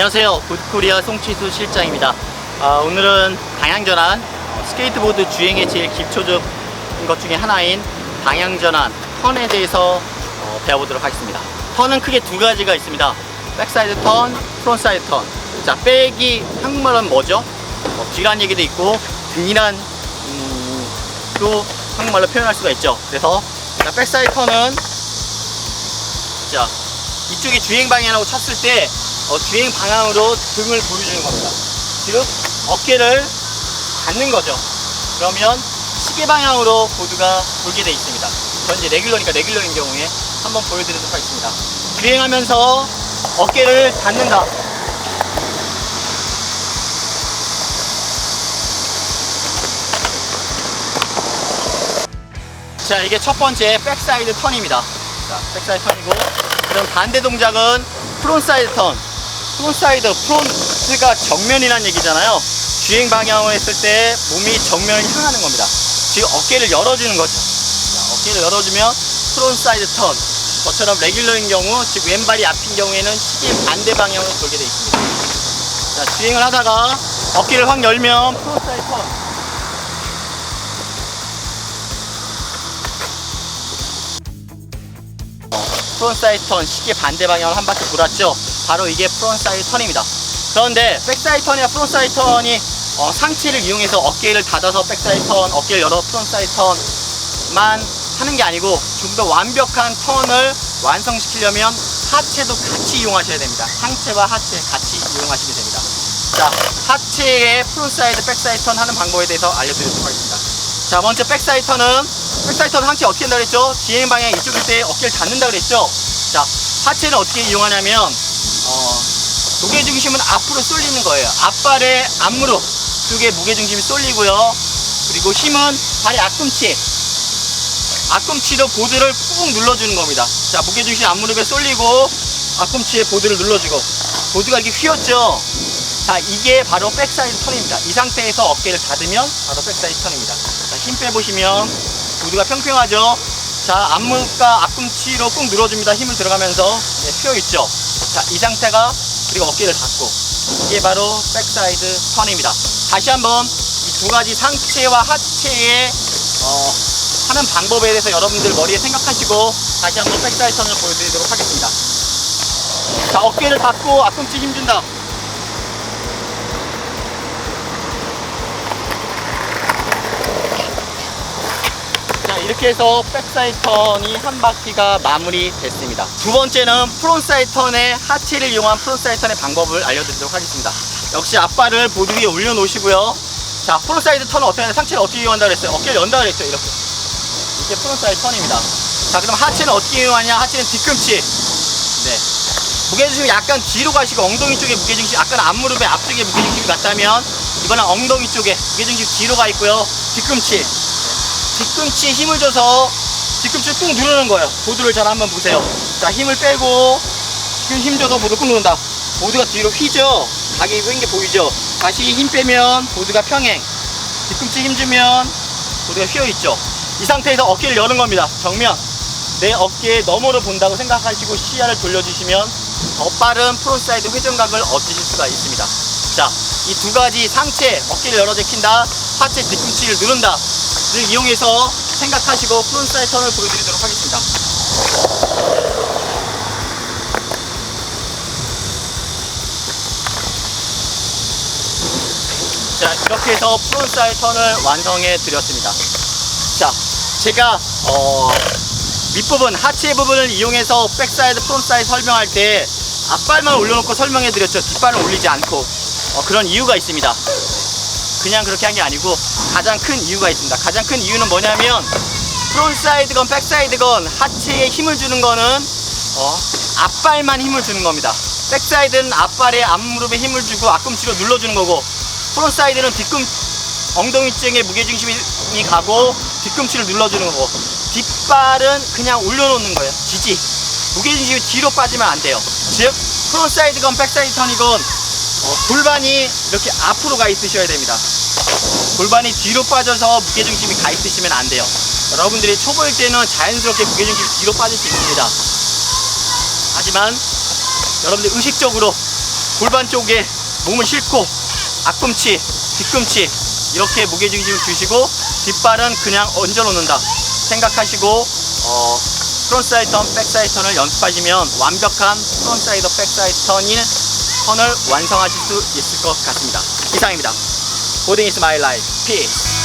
안녕하세요. 굿코리아 송치수 실장입니다. 아, 오늘은 방향전환, 어, 스케이트보드 주행의 제일 기초적인 것 중에 하나인 방향전환, 턴에 대해서 어, 배워보도록 하겠습니다. 턴은 크게 두 가지가 있습니다. 백사이드 턴, 프론사이드 턴. 자, 백이 한국말은 뭐죠? 어, 뒤란 얘기도 있고, 등이란, 음, 또 한국말로 표현할 수가 있죠. 그래서, 자, 백사이드 턴은, 자, 이쪽이 주행 방향이라고 쳤을 때 어, 주행 방향으로 등을 보여주는 겁니다. 즉 어깨를 닿는 거죠. 그러면 시계 방향으로 보드가 돌게 돼 있습니다. 전 이제 레귤러니까 레귤러인 경우에 한번 보여드리도록 하겠습니다. 주행하면서 어깨를 닿는다. 자 이게 첫 번째 백사이드 턴입니다. 자 백사이드 턴이고 그럼 반대 동작은 프론사이드 턴. 프론사이드 프론트가 정면이란 얘기잖아요. 주행 방향을 했을 때 몸이 정면을 향하는 겁니다. 즉 어깨를 열어주는 거죠. 자, 어깨를 열어주면 프론사이드 턴. 저처럼 레귤러인 경우, 즉 왼발이 앞인 경우에는 시계 반대 방향으로 돌게 되어 있습니다. 자, 주행을 하다가 어깨를 확 열면 프론사이드 턴. 프론사이드 턴 시계 반대 방향을 한 바퀴 돌았죠. 바로 이게 프론사이드 턴입니다. 그런데 백사이드 턴이나 프론사이드 턴이 어, 상체를 이용해서 어깨를 닫아서 백사이드 턴, 어깨를 열어 프론사이드 턴만 하는 게 아니고 좀 더 완벽한 턴을 완성시키려면 하체도 같이 이용하셔야 됩니다. 상체와 하체 같이 이용하시면 됩니다. 자, 하체의 프론사이드, 백사이드 턴 하는 방법에 대해서 알려드리도록 하겠습니다. 자, 먼저 백사이드 턴은 백사이드 턴 상체 어떻게 한다 그랬죠? 뒤행 방향 이쪽일 때 어깨를 닫는다 그랬죠? 자, 하체는 어떻게 이용하냐면 어, 무게 중심은 앞으로 쏠리는 거예요. 앞발의 앞무릎 쪽에 무게 중심이 쏠리고요. 그리고 힘은 발의 앞꿈치, 앞꿈치로 보드를 꾹 눌러주는 겁니다. 자, 무게 중심 앞무릎에 쏠리고 앞꿈치에 보드를 눌러주고 보드가 이렇게 휘었죠. 자, 이게 바로 백사이드 턴입니다. 이 상태에서 어깨를 닫으면 바로 백사이드 턴입니다. 자, 힘 빼보시면 보드가 평평하죠. 자, 앞무릎과 앞꿈치로 꾹 눌러줍니다. 힘을 들어가면서 네, 휘어있죠. 자, 이 상태가 그리고 어깨를 닫고 이게 바로 백사이드 턴입니다. 다시 한번 이 두 가지 상체와 하체의 어, 하는 방법에 대해서 여러분들 머리에 생각하시고 다시 한번 백사이드 턴을 보여드리도록 하겠습니다. 자, 어깨를 닫고 앞꿈치 힘준다. 자, 이렇게 해서 백사이드 턴이 한 바퀴가 마무리 됐습니다. 두 번째는 프론사이드 턴의 하체를 이용한 프론사이드 턴의 방법을 알려드리도록 하겠습니다. 역시 앞발을 보드 위에 올려놓으시고요. 자, 프론사이드 턴은 어떻게 하냐? 상체를 어떻게 이용한다 그랬어요? 어깨를 연다 그랬죠? 이렇게. 이게 프론사이드 턴입니다. 자, 그럼 하체는 어떻게 이용하냐? 하체는 뒤꿈치. 네. 무게중심이 약간 뒤로 가시고 엉덩이 쪽에 무게중심, 약간 앞무릎에 앞쪽에 무게중심이 갔다면 이거는 엉덩이 쪽에 무게중심 뒤로 가 있고요. 뒤꿈치. 뒤꿈치에 힘을 줘서 뒤꿈치를 꾹 누르는 거예요. 보드를 잘 한번 보세요. 자, 힘을 빼고 힘 줘서 보드 꾹 누른다. 보드가 뒤로 휘죠? 각이 휘는 게 보이죠? 다시 힘 빼면 보드가 평행. 뒤꿈치 힘 주면 보드가 휘어 있죠? 이 상태에서 어깨를 여는 겁니다. 정면. 내 어깨에 너머로 본다고 생각하시고 시야를 돌려주시면 더 빠른 프론사이드 회전각을 얻으실 수가 있습니다. 자, 이 두 가지 상체, 어깨를 열어 제킨다, 하체 뒤꿈치를 누른다. 를 이용해서 생각하시고 프론사이드 턴을 보여드리도록 하겠습니다. 자, 이렇게 해서 프론사이드 턴을 완성해 드렸습니다. 자, 제가 어, 윗부분, 하체 부분을 이용해서 백사이드, 프론사이드 설명할 때 앞발만 올려놓고 설명해 드렸죠. 뒷발을 올리지 않고 어, 그런 이유가 있습니다. 그냥 그렇게 한 게 아니고 가장 큰 이유가 있습니다. 가장 큰 이유는 뭐냐면 프론사이드건 백사이드건 하체에 힘을 주는 거는 어, 앞발만 힘을 주는 겁니다. 백사이드는 앞발에 앞무릎에 힘을 주고 앞꿈치로 눌러주는 거고 프론사이드는 뒤꿈 엉덩이 쪽에 무게중심이 가고 뒤꿈치를 눌러주는 거고 뒷발은 그냥 올려놓는 거예요. 지지. 무게중심이 뒤로 빠지면 안 돼요. 즉 프론사이드건 백사이드 턴이건 어, 골반이 이렇게 앞으로 가 있으셔야 됩니다. 골반이 뒤로 빠져서 무게중심이 가 있으시면 안 돼요. 여러분들이 초보일 때는 자연스럽게 무게중심이 뒤로 빠질 수 있습니다. 하지만 여러분들 의식적으로 골반 쪽에 몸을 싣고 앞꿈치, 뒤꿈치 이렇게 무게중심을 주시고 뒷발은 그냥 얹어 놓는다 생각하시고 어, 프론트사이드 턴, 백사이드 턴을 연습하시면 완벽한 프론트사이드 백사이드 턴인 턴을 완성하실 수 있을 것 같습니다. 이상입니다. 보딩 is my life. Peace.